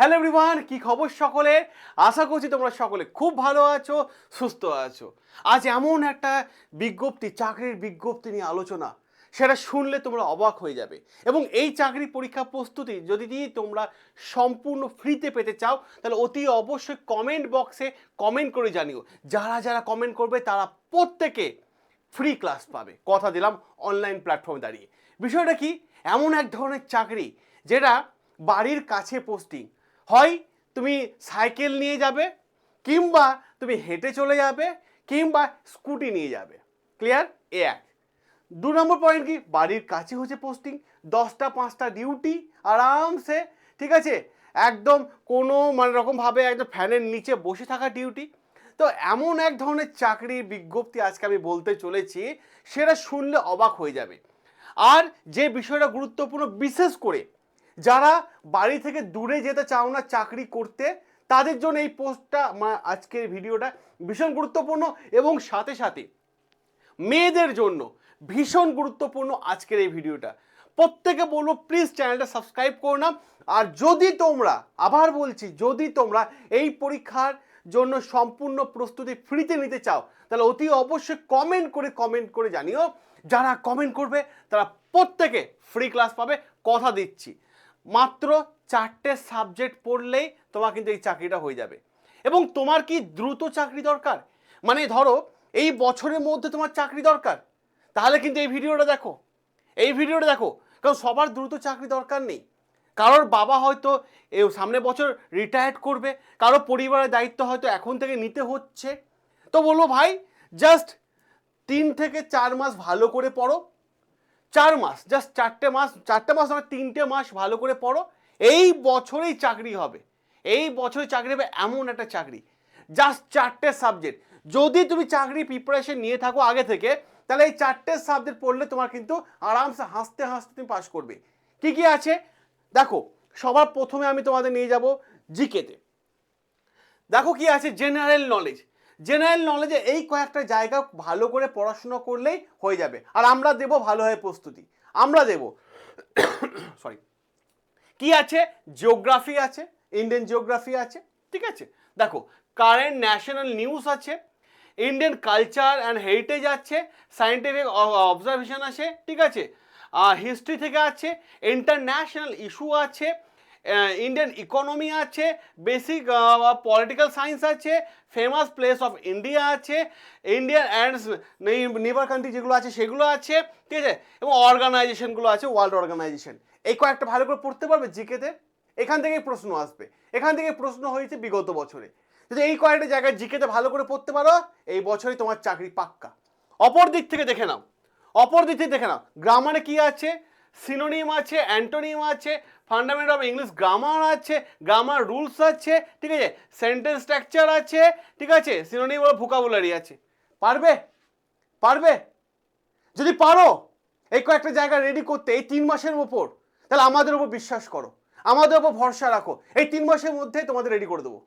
Hello everyone কি খবর সকলে? আশা করছি তোমরা সকলে খুব ভালো আছো, সুস্থ আছো। আজ এমন একটা বিজ্ঞপ্তি, চাকরির বিজ্ঞপ্তি নিয়ে আলোচনা, সেটা শুনলে তোমরা অবাক হয়ে যাবে। এবং এই চাকরি পরীক্ষা প্রস্তুতি যদি তোমরা সম্পূর্ণ ফ্রিতে পেতে চাও, তাহলে অতি অবশ্যই কমেন্ট বক্সে কমেন্ট করে জানিও। যারা যারা কমেন্ট করবে, তারা প্রত্যেকে ফ্রি ক্লাস পাবে। কথা দিলাম অনলাইন প্ল্যাটফর্মে দাঁড়িয়ে। বিষয়টা কি? এমন এক ধরনের চাকরি, যেটা বাড়ির কাছে পোস্টিং হয় তুমি সাইকেল নিয়ে যাবে, কিংবা তুমি হেঁটে চলে যাবে, কিংবা স্কুটি নিয়ে যাবে। ক্লিয়ার এ এক। দু নম্বর পয়েন্ট কি? বাড়ির কাছে হচ্ছে পোস্টিং দশটা, পাঁচটা ডিউটি আরামসে, ঠিক আছে? একদম কোনো মানে রকমভাবে একদম ফ্যানের নিচে বসে থাকা ডিউটি তো এমন এক ধরনের চাকরির বিজ্ঞপ্তি আজকে আমি বলতে চলেছি, সেটা শুনলে অবাক হয়ে যাবে। আর যে বিষয়টা গুরুত্বপূর্ণ, বিশেষ করে যারা বাড়ি থেকে দূরে যেতে চাও না চাকরি করতে, তাদের জন্য এই পোস্টটা আজকের ভিডিওটা ভীষণ গুরুত্বপূর্ণ এবং সাথে সাথে মেয়েদের জন্য ভীষণ গুরুত্বপূর্ণ আজকের এই ভিডিওটা। প্রত্যেকে বলব প্লিজ চ্যানেলটা সাবস্ক্রাইব করো না। আর যদি তোমরা, আবার বলছি, যদি তোমরা এই পরীক্ষার জন্য সম্পূর্ণ প্রস্তুতি ফ্রিতে নিতে চাও, তাহলে অতি অবশ্যই কমেন্ট করে কমেন্ট করে জানিও। যারা কমেন্ট করবে, তারা প্রত্যেকে ফ্রি ক্লাস পাবে। কথা দিচ্ছি। মাত্র চারটে সাবজেক্ট পড়লেই তোমার কিন্তু এই চাকরিটা হয়ে যাবে। এবং তোমার কি দ্রুত চাকরি দরকার? মানে ধরো, এই বছরের মধ্যে তোমার চাকরি দরকার। তাহলে কিন্তু এই ভিডিওটা দেখো। এই ভিডিওটা দেখো, কারণ সবার দ্রুত চাকরি দরকার নেই। কারোর বাবা হয়তো সামনে বছর রিটায়ার্ড করবে, কারও পরিবারের দায়িত্ব হয়তো এখন থেকে নিতে হচ্ছে। তো বলব ভাই জাস্ট তিন থেকে চার মাস ভালো করে পড়ো। চার মাস জাস্ট চারটে মাস চারটে মাস নয়, তিনটে মাস ভালো করে পড়ো। এই বছরেই চাকরি হবে। এই বছরে চাকরি হবে, এমন একটা চাকরি। জাস্ট চারটে সাবজেক্ট যদি তুমি চাকরি প্রিপারেশন নিয়ে থাকো আগে থেকে, তাহলে এই চারটে সাবজেক্ট পড়লে তোমার কিন্তু আরামসে হাসতে হাসতে তুমি পাস করবে। কি কি আছে? দেখো, সবার প্রথমে আমি তোমাদের নিয়ে যাব জিকেতে দেখো কি আছে? জেনারেল নলেজ জেনারেল নলেজে এই কয়েকটা জায়গা ভালো করে পড়াশোনা করলেই হয়ে যাবে। আর আমরা দেব ভালোভাবে প্রস্তুতি। আমরা দেব সরি কি আছে? জিওগ্রাফি আছে ইন্ডিয়ান জিওগ্রাফি আছে, ঠিক আছে? দেখো কারেন্ট ন্যাশনাল নিউজ আছে ইন্ডিয়ান কালচার অ্যান্ড হেরিটেজ আছে সায়েন্টিফিক অবজারভেশন আছে, ঠিক আছে? হিস্ট্রি থেকে আছে ইন্টারন্যাশনাল ইস্যু আছে ইন্ডিয়ান ইকোনমি আছে বেসিক পলিটিক্যাল সায়েন্স আছে ফেমাস প্লেস অফ ইন্ডিয়া আছে ইন্ডিয়ান অ্যান্ড নেবার কান্ট্রি যেগুলো আছে সেগুলো আছে, ঠিক আছে? এবং অর্গানাইজেশনগুলো আছে ওয়ার্ল্ড অর্গানাইজেশন এই কয়েকটা ভালো করে পড়তে পারবে জিকেতে? এখান থেকেই প্রশ্ন আসবে। এখান থেকে প্রশ্ন হয়েছে বিগত বছরে। যদি এই কয়েকটা জায়গায় জিকেতে ভালো করে পড়তে পারো, এই বছরই তোমার চাকরি পাক্কা। অপর দিক থেকে দেখে নাও। অপর দিক থেকে দেখে নাও। গ্রামারে কি আছে? সিনোনিম আছে অ্যান্টোনিম আছে ফান্ডামেন্টাল অফ ইংলিশ গ্রামার আছে গ্রামার রুলস আছে, ঠিক আছে? সেন্টেন্স স্ট্রাকচার আছে, ঠিক আছে? সিনোনিম ও ভোকাবুলারি আছে। পারবে? পারবে? যদি পারো, এই কয়েকটা জায়গা রেডি করতে, এই তিন মাসের ওপর তাহলে আমাদের ওপর বিশ্বাস করো। আমাদের ওপর ভরসা রাখো। এই তিন মাসের মধ্যে তোমাদের রেডি করে দেবো।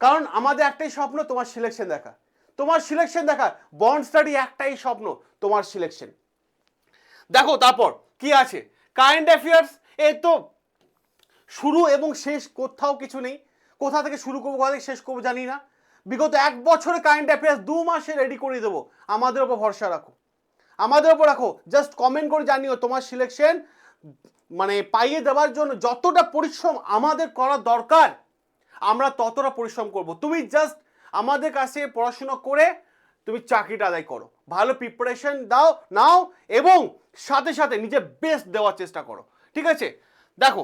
কারণ আমাদের একটাই স্বপ্ন, তোমার সিলেকশন দেখা। তোমার সিলেকশন দেখা। বন্ড স্টাডি একটাই স্বপ্ন, তোমার সিলেকশন দেখো, তারপর কি আছে? কারেন্ট অ্যাফেয়ার্স এ তো শুরু এবং শেষ, কোথাও কিছু নেই। কোথা থেকে শুরু করব, কোথা থেকে শেষ করব জানি না। বিগত এক বছরে কারেন্ট অ্যাফেয়ার্স দু মাসে রেডি করে দেবো। আমাদের ওপর ভরসা রাখো। আমাদের ওপর রাখো। জাস্ট কমেন্ট করে জানিও তোমার সিলেকশন মানে পাইয়ে দেওয়ার জন্য যতটা পরিশ্রম আমাদের করা দরকার, আমরা ততটা পরিশ্রম করব। তুমি জাস্ট আমাদের কাছে পড়াশুনো করে তুমি চাকরিটা আদায় করো। ভালো প্রিপারেশন দাও, নাও এবং সাথে সাথে নিজে বেস্ট দেওয়ার চেষ্টা করো। ঠিক আছে? দেখো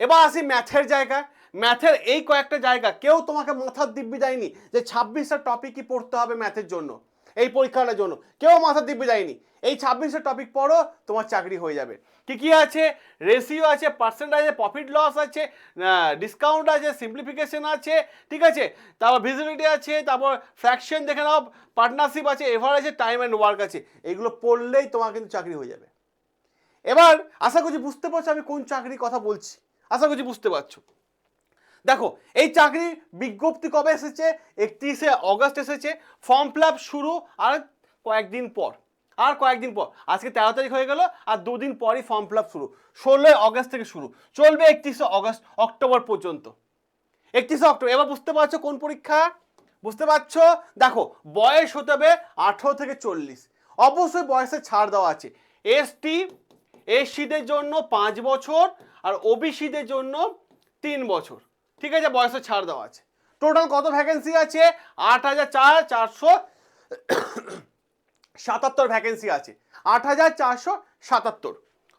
এবার আসি ম্যাথের জায়গা। ম্যাথের এই কয়েকটা জায়গা, কেউ তোমাকে মাথার দিব্যি দেয়নি যে ছাব্বিশটা টপিকই পড়তে হবে ম্যাথের জন্য, এই পরীক্ষাটার জন্য। কেউ মাথার দিব্যি দেয়নি, এই ছাব্বিশটা টপিক পড়ো, তোমার চাকরি হয়ে যাবে। কি কি আছে? রেশিও আছে পার্সেন্ট আছে প্রফিট লস আছে ডিসকাউন্ট আছে সিম্পলিফিকেশন আছে, ঠিক আছে? তারপর ভিজিবিলিটি আছে, তারপর ফ্র্যাকশন দেখে নাও পার্টনারশিপ আছে এভারেজ টাইম অ্যান্ড ওয়ার্ক আছে, এগুলো পড়লেই তোমার কিন্তু চাকরি হয়ে যাবে। এবার আশা করছি বুঝতে পারছ আমি কোন চাকরির কথা বলছি। আশা করছি বুঝতে পারছ। দেখো, এই চাকরির বিজ্ঞপ্তি কবে এসেছে? একত্রিশে অগস্ট এসেছে। ফর্ম ফিল শুরু আর কয়েকদিন পর। আর কয়েকদিন পর। আজকে তেরো তারিখ হয়ে গেল আর দুদিন পরই ফর্ম ফিল শুরু। ষোলোই অগস্ট থেকে শুরু। চলবে একত্রিশে অগস্ট, অক্টোবর পর্যন্ত। একত্রিশে অক্টোবর। এবার বুঝতে পারছ কোন পরীক্ষা? বুঝতে পারছ? দেখো, বয়স হতে হবে আঠেরো থেকে চল্লিশ। অবশ্যই বয়সে ছাড় দেওয়া আছে। এসটি, এসসিদের জন্য পাঁচ বছর আর ওবিসিদের জন্য তিন বছর। ঠিক আছে বয়সে ছাড় দেওয়া আছে। টোটাল কত ভ্যাকেন্সি আছে? আট হাজার চার চারশো সাতাত্তর ভ্যাকেন্সি আছে। আট হাজার চারশো সাতাত্তর।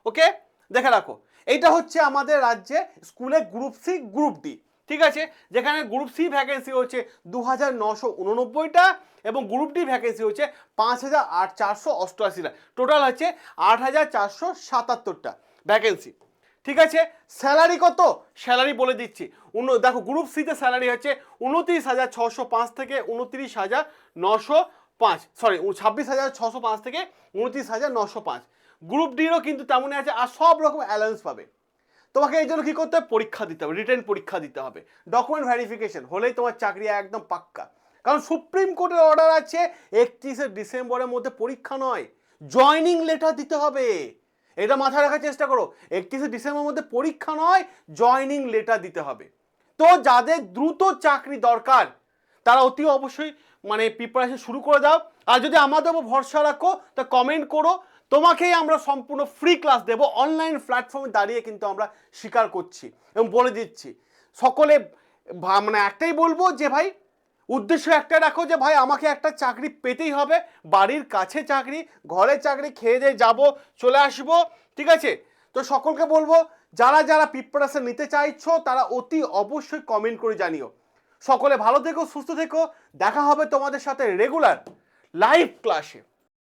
ওকে দেখে রাখো। এইটা হচ্ছে আমাদের রাজ্যে স্কুলে গ্রুপ সি গ্রুপ ডি ঠিক আছে? যেখানে গ্রুপ সি ভ্যাকেন্সি হচ্ছে দু হাজার নশো উননব্বইটা এবং গ্রুপ ডি ভ্যাকেন্সি হচ্ছে পাঁচ হাজার আট চারশো অষ্টআশিটা। টোটাল হচ্ছে আট হাজার চারশো সাতাত্তরটা ভ্যাকেন্সি ঠিক আছে? স্যালারি কত? স্যালারি বলে দিচ্ছি। দেখো গ্রুপ সিতে স্যালারি হচ্ছে উনত্রিশ হাজার ছশো পাঁচ থেকে উনত্রিশ হাজার নশো পাঁচ। সরি ছাব্বিশ হাজার ছশো পাঁচ থেকে উনত্রিশ হাজার নশো পাঁচ। গ্রুপ ডিরও কিন্তু তেমনই আছে আর সব রকম অ্যালায়েন্স পাবে। তোমাকে এই জন্য কী করতে হবে? পরীক্ষা দিতে হবে রিটার্ন পরীক্ষা দিতে হবে। ডকুমেন্ট ভেরিফিকেশন হলেই তোমার চাকরি একদম পাক্কা। কারণ সুপ্রিম কোর্টের অর্ডার আছে, একত্রিশে ডিসেম্বরের মধ্যে পরীক্ষা নয় জয়নিং লেটার দিতে হবে। এটা মাথায় রাখার চেষ্টা করো। একত্রিশে ডিসেম্বর মধ্যে পরীক্ষা নয় জয়নিং লেটার দিতে হবে। তো যাদের দ্রুত চাকরি দরকার, তারা অতি অবশ্যই মানে প্রিপারেশন শুরু করে দাও। আর যদি আমাদের উপর ভরসা রাখো, তা কমেন্ট করো। তোমাকেই আমরা সম্পূর্ণ ফ্রি ক্লাস দেবো। অনলাইন প্ল্যাটফর্মে দাঁড়িয়ে কিন্তু আমরা স্বীকার করছি এবং বলে দিচ্ছি। সকলে মানে একটাই বলব যে ভাই উদ্দেশ্য একটা রাখো যে ভাই, আমাকে একটা চাকরি পেতেই হবে, বাড়ির কাছে চাকরি, ঘরে চাকরি, খেয়ে দিয়ে যাব, চলে আসব, ঠিক আছে? তো সকলকে বলব, যারা যারা প্রিপারেশন নিতে চাইছো, তারা অতি অবশ্যই কমেন্ট করে জানিও। সকলে ভালো থেকো, সুস্থ থেকো, দেখা হবে তোমাদের সাথে রেগুলার লাইভ ক্লাসে